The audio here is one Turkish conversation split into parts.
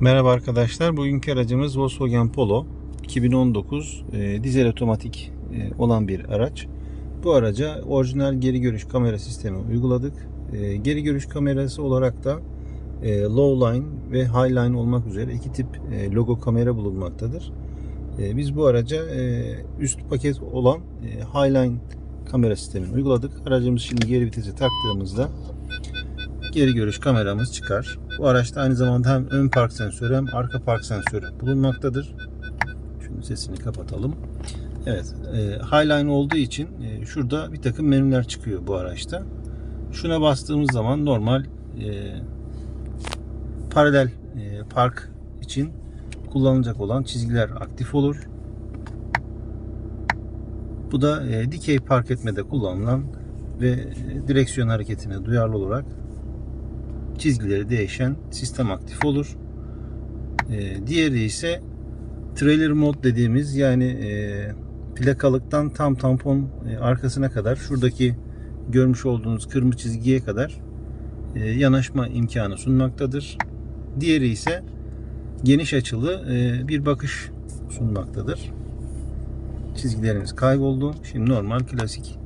Merhaba arkadaşlar. Bugünkü aracımız Volkswagen Polo 2019 e, dizel otomatik e, olan bir araç. Bu araca orijinal geri görüş kamera sistemi uyguladık. E, geri görüş kamerası olarak da e, low line ve high line olmak üzere iki tip e, logo kamera bulunmaktadır. E, biz bu araca e, üst paket olan e, high line kamera sistemini uyguladık. Aracımız şimdi geri vitese taktığımızda geri görüş kameramız çıkar. Bu araçta aynı zamanda hem ön park sensörü hem arka park sensörü bulunmaktadır. Şunun sesini kapatalım. Evet, e, Highline olduğu için e, şurada bir takım menüler çıkıyor bu araçta. Şuna bastığımız zaman normal e, paralel e, park için kullanılacak olan çizgiler aktif olur. Bu da e, dikey park etmede kullanılan ve e, direksiyon hareketine duyarlı olarak çizgileri değişen sistem aktif olur. Ee, diğeri ise trailer mode dediğimiz yani e, plakalıktan tam tampon e, arkasına kadar şuradaki görmüş olduğunuz kırmızı çizgiye kadar e, yanaşma imkanı sunmaktadır. Diğeri ise geniş açılı bir bakış sunmaktadır. Çizgilerimiz kayboldu. Şimdi normal klasik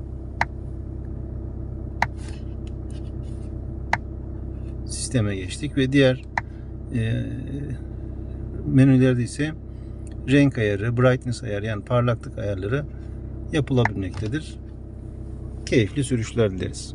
sisteme geçtik ve diğer e, menülerde ise renk ayarı, brightness ayarı yani parlaklık ayarları yapılabilmektedir. Keyifli sürüşler dileriz.